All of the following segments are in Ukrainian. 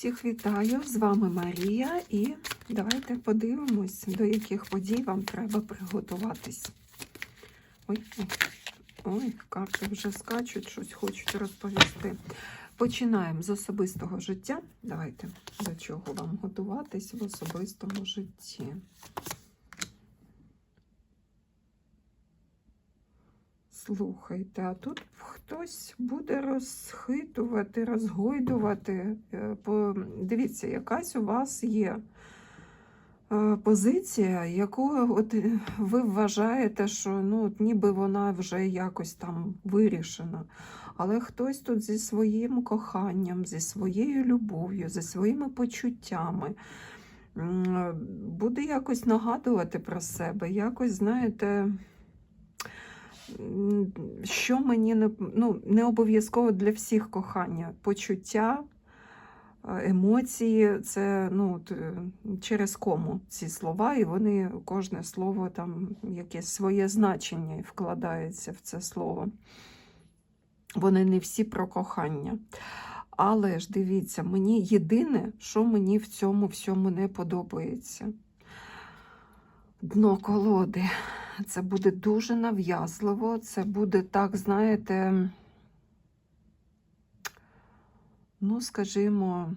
Всіх вітаю! З вами Марія, і давайте подивимось, до яких подій вам треба приготуватись. Ой, ой, карти вже скачуть, щось хочуть розповісти. Починаємо з особистого життя. Давайте до чого вам готуватись в особистому житті. Слухайте, а тут хтось буде розхитувати, розгойдувати. Е, Дивіться, якась у вас є е, позиція, яку от ви вважаєте, що ну, ніби вона вже якось там вирішена. Але хтось тут зі своїм коханням, зі своєю любов'ю, зі своїми почуттями е, буде якось нагадувати про себе, якось, знаєте. Що мені не ну, не обов'язково для всіх кохання. Почуття, е, емоції це ну, е, через кому ці слова, і вони кожне слово там якесь своє значення вкладається в це слово. Вони не всі про кохання. Але ж дивіться, мені єдине, що мені в цьому всьому не подобається. Дно колоди. Це буде дуже нав'язливо, це буде так, знаєте, ну, скажімо,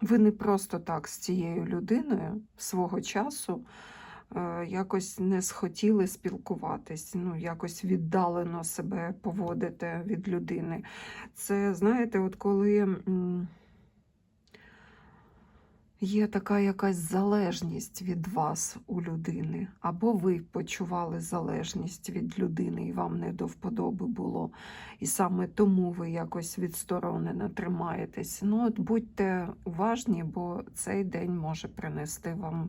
ви не просто так з цією людиною свого часу е, якось не схотіли спілкуватись, ну, якось віддалено себе поводите від людини. Це, знаєте, от коли. Є така якась залежність від вас у людини, або ви почували залежність від людини, і вам не до вподоби було. І саме тому ви якось відсторонено тримаєтесь. Ну, от будьте уважні, бо цей день може принести вам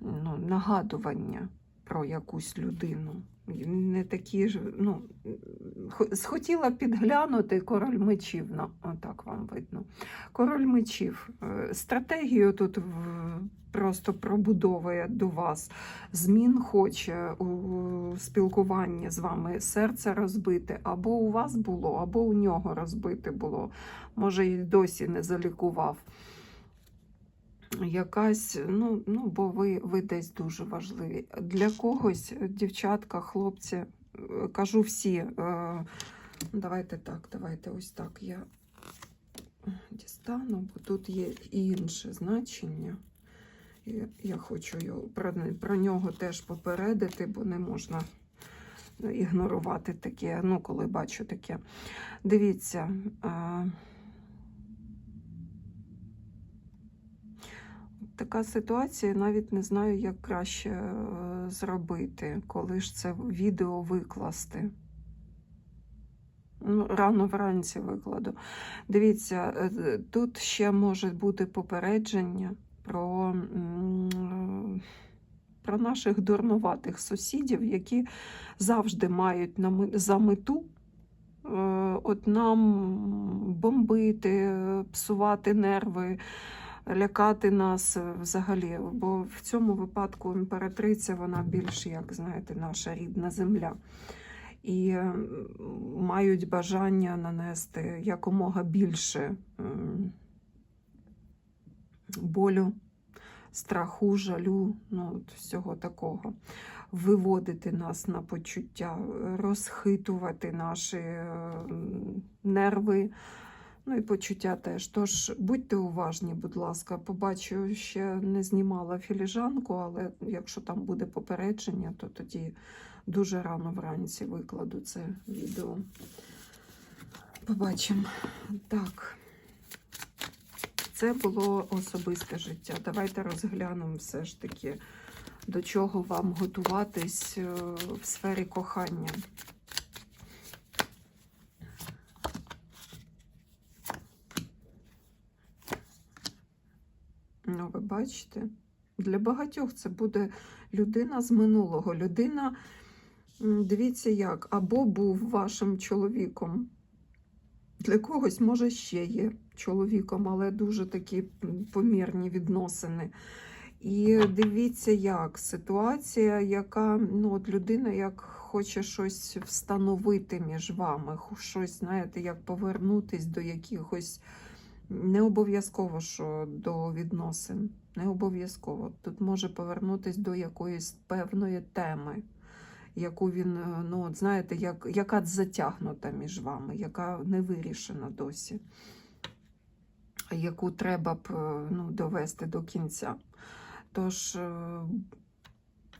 ну, нагадування про якусь людину. Не такі ж, ну, схотіла підглянути король мечів, ну, отак вам видно. Король мечів. Е, Стратегію тут просто пробудовує до вас. Змін хоче у спілкуванні з вами серце розбите. Або у вас було, або у нього розбите було. Може, і досі не залікував. Якась, ну, ну бо ви, ви десь дуже важливі. Для когось, дівчатка, хлопці, е, кажу всі, е, давайте так, давайте ось так. Я дістану, бо тут є інше значення. Я хочу про, про нього теж попередити, бо не можна ігнорувати таке, ну, коли бачу таке. Дивіться. А, така ситуація, навіть не знаю, як краще е, зробити, коли ж це відео викласти. Ну, рано вранці викладу. Дивіться, е, тут ще може бути попередження про, про наших дурнуватих сусідів, які завжди мають за мету е, от нам бомбити, псувати нерви, лякати нас е, взагалі. Бо в цьому випадку імператриця вона більш, як знаєте, наша рідна земля і мають бажання нанести якомога більше болю, страху, жалю, ну, от всього такого. Виводити нас на почуття, розхитувати наші нерви. Ну і почуття теж. Тож будьте уважні, будь ласка. Побачу, ще не знімала філіжанку, але якщо там буде попередження, то тоді дуже рано вранці викладу це відео. Побачимо. Так. Це було особисте життя. Давайте розглянемо все ж таки, до чого вам готуватись е, в сфері кохання. Ну, ви бачите, для багатьох це буде людина з минулого. Людина, дивіться як, або був вашим чоловіком. Для когось, може, ще є чоловіком, але дуже такі помірні відносини. І дивіться, як ситуація, яка ну, от людина як хоче щось встановити між вами, щось, знаєте, як повернутись до якихось. Не обов'язково, що до відносин. Не обов'язково. Тут може повернутись до якоїсь певної теми, яку він, е, ну, от знаєте, як, яка затягнута між вами, яка не вирішена досі, яку треба б е, ну, довести до кінця. Тож, е,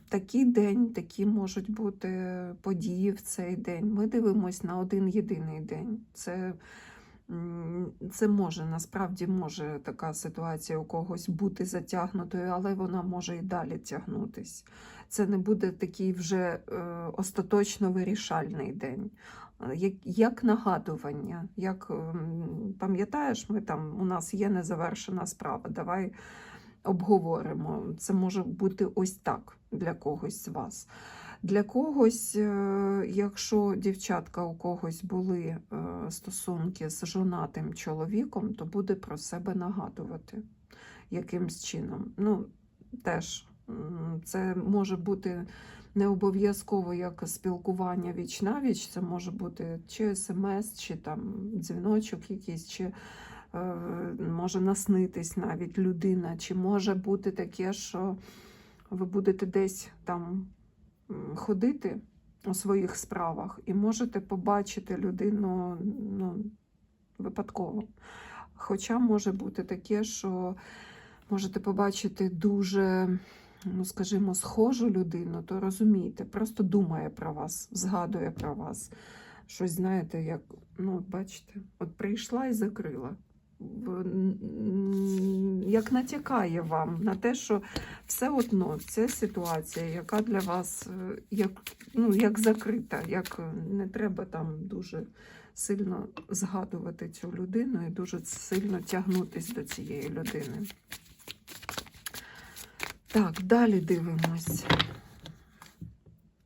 такий день, такі можуть бути події в цей день. Ми дивимось на один єдиний день. Це, це може, насправді може така ситуація у когось бути затягнутою, але вона може і далі тягнутись. Це не буде такий вже е, остаточно вирішальний день. Е, Як, як нагадування, як ем, пам'ятаєш, ми там у нас є незавершена справа. Давай обговоримо. Це може бути ось так для когось з вас. Для когось, е, якщо дівчатка у когось були е, стосунки з жонатим чоловіком, то буде про себе нагадувати якимсь чином. Ну, теж це може бути не обов'язково як спілкування віч на віч, це може бути чи смс, чи там дзвіночок якийсь, чи е, може наснитись навіть людина, чи може бути таке, що ви будете десь там ходити у своїх справах і можете побачити людину ну, випадково. Хоча може бути таке, що можете побачити дуже, ну скажімо, схожу людину, то розумієте, просто думає про вас, згадує про вас. Щось знаєте, як, ну, бачите, от прийшла і закрила. Як натякає вам на те, що все одно ця ситуація, яка для вас е, як, ну, як закрита, як е, не треба там дуже сильно згадувати цю людину і дуже сильно тягнутись до цієї людини. Так, далі дивимось.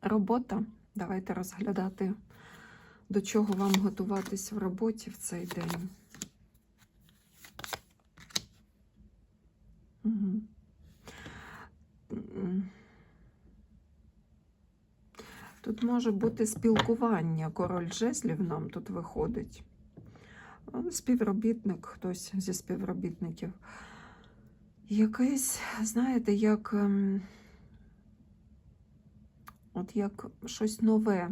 Робота. Давайте розглядати, до чого вам готуватись в роботі в цей день. Тут може бути спілкування. Король жезлів нам тут виходить. Співробітник, хтось зі співробітників. Якесь, знаєте, як, ем, от як щось нове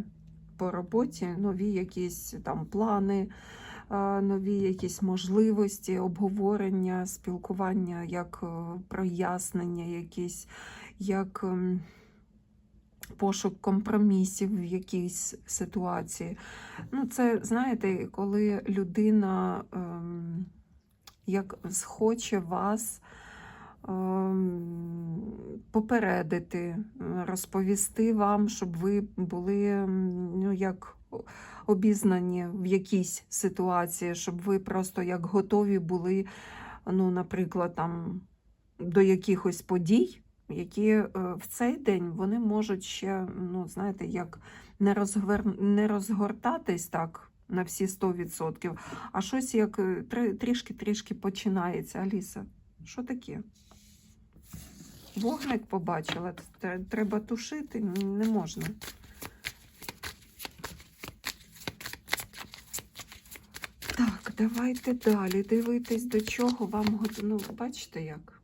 по роботі, нові якісь там плани, нові якісь можливості, обговорення, спілкування, як е, прояснення, якісь, як ем, пошук компромісів в якійсь ситуації. Ну, це, знаєте, коли людина ем, як схоче вас ем, попередити, розповісти вам, щоб ви були ну, як обізнані в якійсь ситуації, щоб ви просто як готові були, ну, наприклад, там, до якихось подій, які е, в цей день вони можуть ще, ну, знаєте, як не, розгвер... не розгортатись так на всі 100%, а щось як е, трішки-трішки починається. Аліса, що таке? Вогник побачила, треба тушити, не можна. Так, давайте далі дивитись, до чого вам. Ну, бачите як?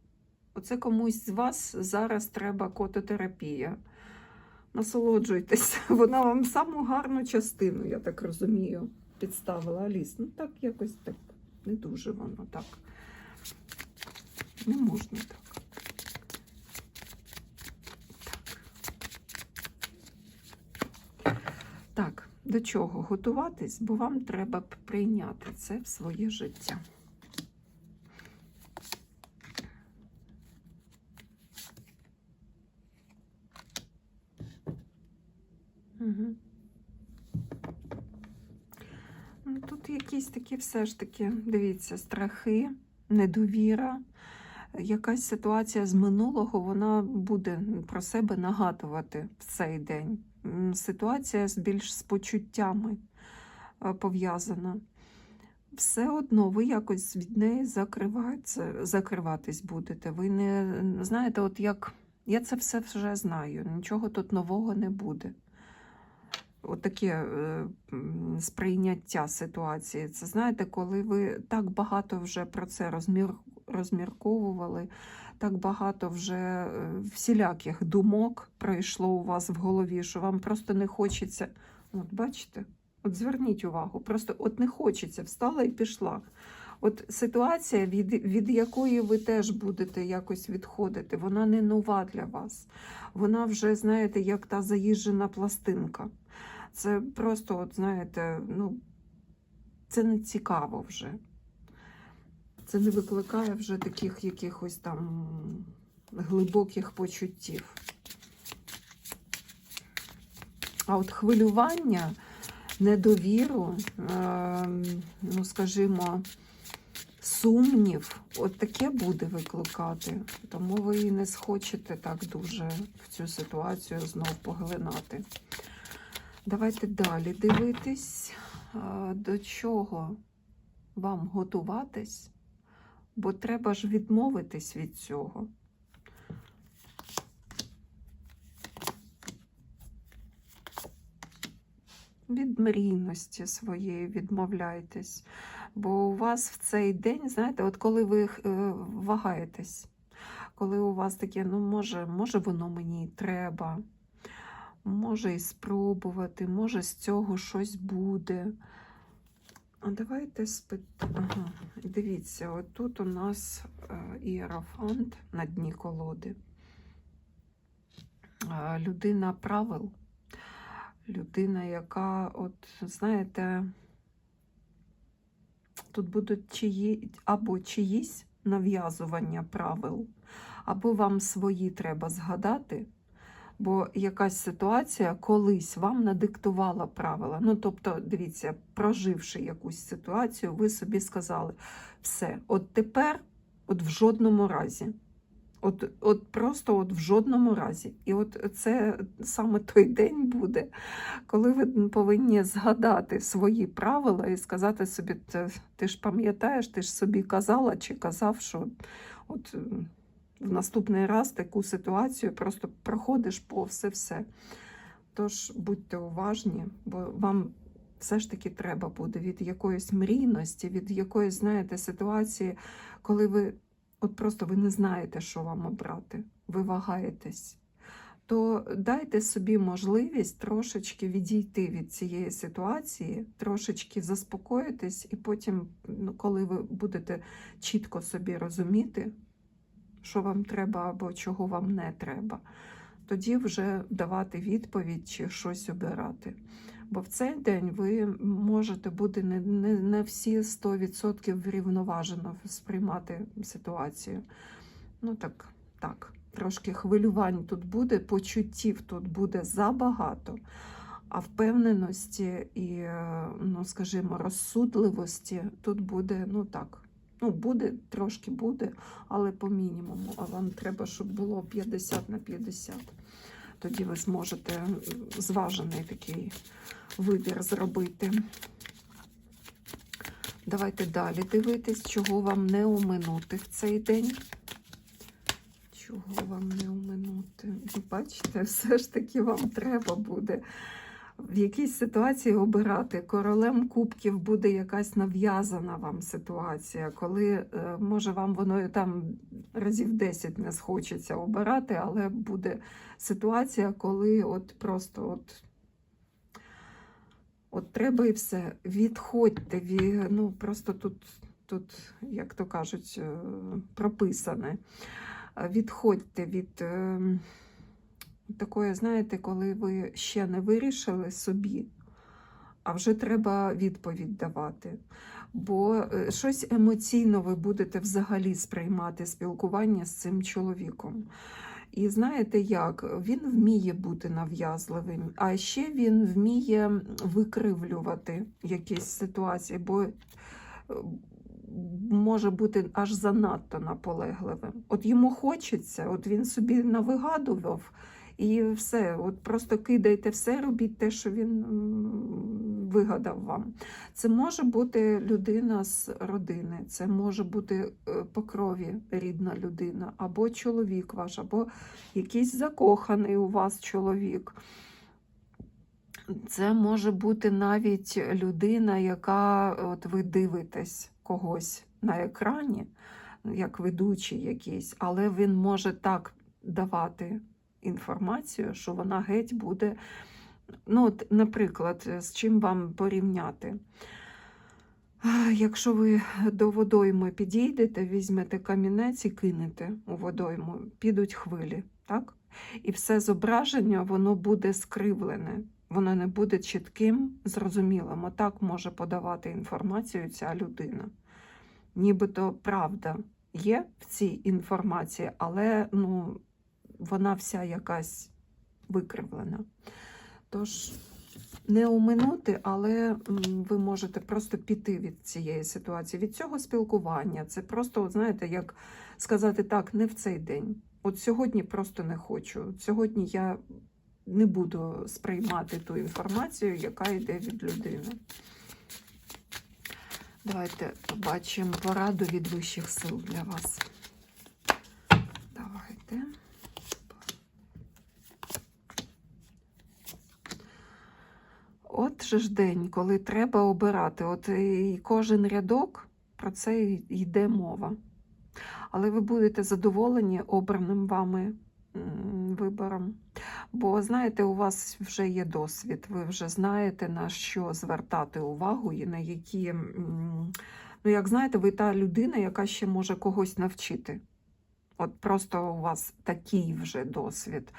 Оце комусь з вас зараз треба кототерапія. Насолоджуйтесь, вона вам саму гарну частину, я так розумію, підставила Аліс. Ну так якось так не дуже воно так. Не можна. Так. Так, до чого готуватись, бо вам треба прийняти це в своє життя. Угу. Тут якісь такі все ж таки, дивіться, страхи, недовіра, якась ситуація з минулого, вона буде про себе нагадувати в цей день. Ситуація більш з почуттями е, пов'язана. Все одно ви якось від неї закриватись будете. Ви не знаєте, от як я це все вже знаю, нічого тут нового не буде. отаке е, сприйняття ситуації. Це знаєте, коли ви так багато вже про це розмір, розмірковували, так багато вже е, всіляких думок пройшло у вас в голові, що вам просто не хочеться. От бачите, от зверніть увагу, просто от не хочеться, встала і пішла. От ситуація, від, від якої ви теж будете якось відходити, вона не нова для вас. Вона вже, знаєте, як та заїжджена пластинка. Це просто, от знаєте, ну, це не цікаво вже. Це не викликає вже таких якихось там глибоких почуттів. А от хвилювання, недовіру, е, ну, скажімо, сумнів, от таке буде викликати. Тому ви і не схочете так дуже в цю ситуацію знов поглинати. Давайте далі дивитись, е, до чого вам готуватись, бо треба ж відмовитись від цього. Від мрійності своєї відмовляйтесь. Бо у вас в цей день, знаєте, от коли ви е, вагаєтесь, коли у вас таке, ну, може, може, воно мені треба, може і спробувати, може з цього щось буде. Давайте спит... Ага. Дивіться, от тут у нас е, іерофант на дні колоди. Е, Людина правил. Людина, яка, от, знаєте, тут будуть чиї, або чиїсь нав'язування правил, або вам свої треба згадати, бо якась ситуація колись вам надиктувала правила. Ну, тобто, дивіться, проживши якусь ситуацію, ви собі сказали, все, от тепер, от в жодному разі. От, от просто от в жодному разі. І от це саме той день буде, коли ви повинні згадати свої правила і сказати собі, ти, ж пам'ятаєш, ти ж собі казала чи казав, що от в наступний раз таку ситуацію просто проходиш повз і все. Тож будьте уважні, бо вам все ж таки треба буде від якоїсь мрійності, від якоїсь, знаєте, ситуації, коли ви от просто ви не знаєте, що вам обрати, ви вагаєтесь, то дайте собі можливість трошечки відійти від цієї ситуації, трошечки заспокоїтись, і потім, ну, коли ви будете чітко собі розуміти, що вам треба або чого вам не треба, тоді вже давати відповідь чи щось обирати. Бо в цей день ви можете бути не, не, не всі 100% врівноважено сприймати ситуацію. Ну так, так, трошки хвилювань тут буде, почуттів тут буде забагато, а впевненості і, ну, скажімо, розсудливості тут буде, ну так. Ну, буде, трошки буде, але по мінімуму. А вам треба, щоб було 50 на 50. Тоді ви зможете зважений такий вибір зробити. Давайте далі дивитись, чого вам не оминути в цей день. Чого вам не оминути? Ви бачите, все ж таки вам треба буде в якійсь ситуації обирати. Королем кубків буде якась нав'язана вам ситуація, коли, е, може, вам воно там разів 10 не схочеться обирати, але буде ситуація, коли от просто от. От треба і все. Відходьте, ві, ну просто тут, тут, як то кажуть, е, прописане. Е, Відходьте від е, такої, знаєте, коли ви ще не вирішили собі, а вже треба відповідь давати. Бо е, щось емоційно ви будете взагалі сприймати спілкування з цим чоловіком. І знаєте як? Він вміє бути нав'язливим, а ще він вміє викривлювати якісь ситуації, бо е, може бути аж занадто наполегливим. От йому хочеться, от він собі навигадував. І все, от просто кидайте все, робіть те, що він вигадав вам. Це може бути людина з родини, це може бути е, по крові рідна людина, або чоловік ваш, або якийсь закоханий у вас чоловік. Це може бути навіть людина, яка от ви дивитесь когось на екрані, як ведучий якийсь, але він може так давати інформацію, що вона геть буде. Ну, от, наприклад, з чим вам порівняти? Якщо ви до водойми підійдете, візьмете камінець і кинете у водойму, підуть хвилі, так? І все зображення воно буде скривлене, воно не буде чітким, зрозумілим. Отак може подавати інформацію ця людина. Нібито правда є в цій інформації, але ну, вона вся якась викривлена. Тож не оминути, але ви можете просто піти від цієї ситуації, від цього спілкування. Це просто, от знаєте, як сказати так, не в цей день. От сьогодні просто не хочу. Сьогодні я не буду сприймати ту інформацію, яка йде від людини. Давайте побачимо пораду від вищих сил для вас. Давайте. Ж день, коли треба обирати. От і кожен рядок про це йде мова. Але ви будете задоволені обраним вами вибором. Бо, знаєте, у вас вже є досвід, ви вже знаєте, на що звертати увагу і на які. Ну, як знаєте, ви та людина, яка ще може когось навчити. От просто у вас такий вже досвід.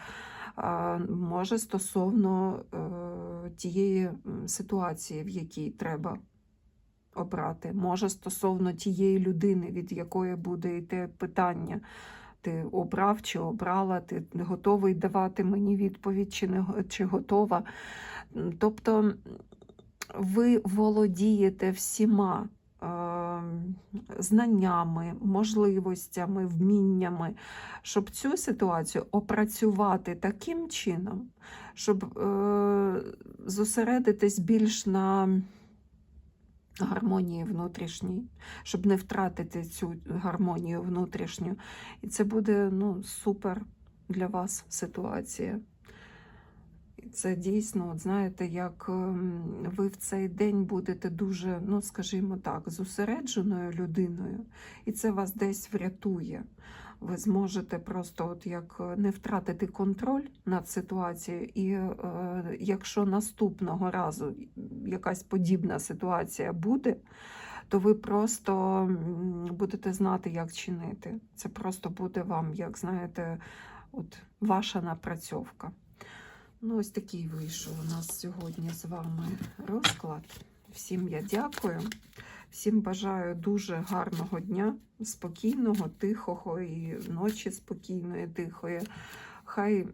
Може, стосовно е, тієї ситуації, в якій треба обрати, може, стосовно тієї людини, від якої буде йти питання. Ти обрав чи обрала, ти готовий давати мені відповідь, чи не чи готова. Тобто ви володієте всіма е, знаннями, можливостями, вміннями, щоб цю ситуацію опрацювати таким чином, щоб е, зосередитись більш на гармонії внутрішній, щоб не втратити цю гармонію внутрішню. І це буде ну, супер для вас ситуація. Це дійсно, от знаєте, як ем, ви в цей день будете дуже, ну скажімо так, зосередженою людиною, і це вас десь врятує. Ви зможете просто, от як е, не втратити контроль над ситуацією, і е, якщо наступного разу якась подібна ситуація буде, то ви просто будете знати, як чинити. Це просто буде вам, як знаєте, от ваша напрацьовка. Ну, ось такий вийшов у нас сьогодні з вами розклад. Всім я дякую. Всім бажаю дуже гарного дня, спокійного, тихого і ночі спокійної, тихої. Хай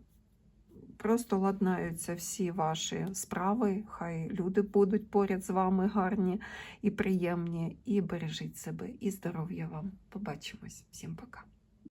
просто ладнаються всі ваші справи, хай люди будуть поряд з вами гарні і приємні. І бережіть себе, і здоров'я вам. Побачимось. Всім пока.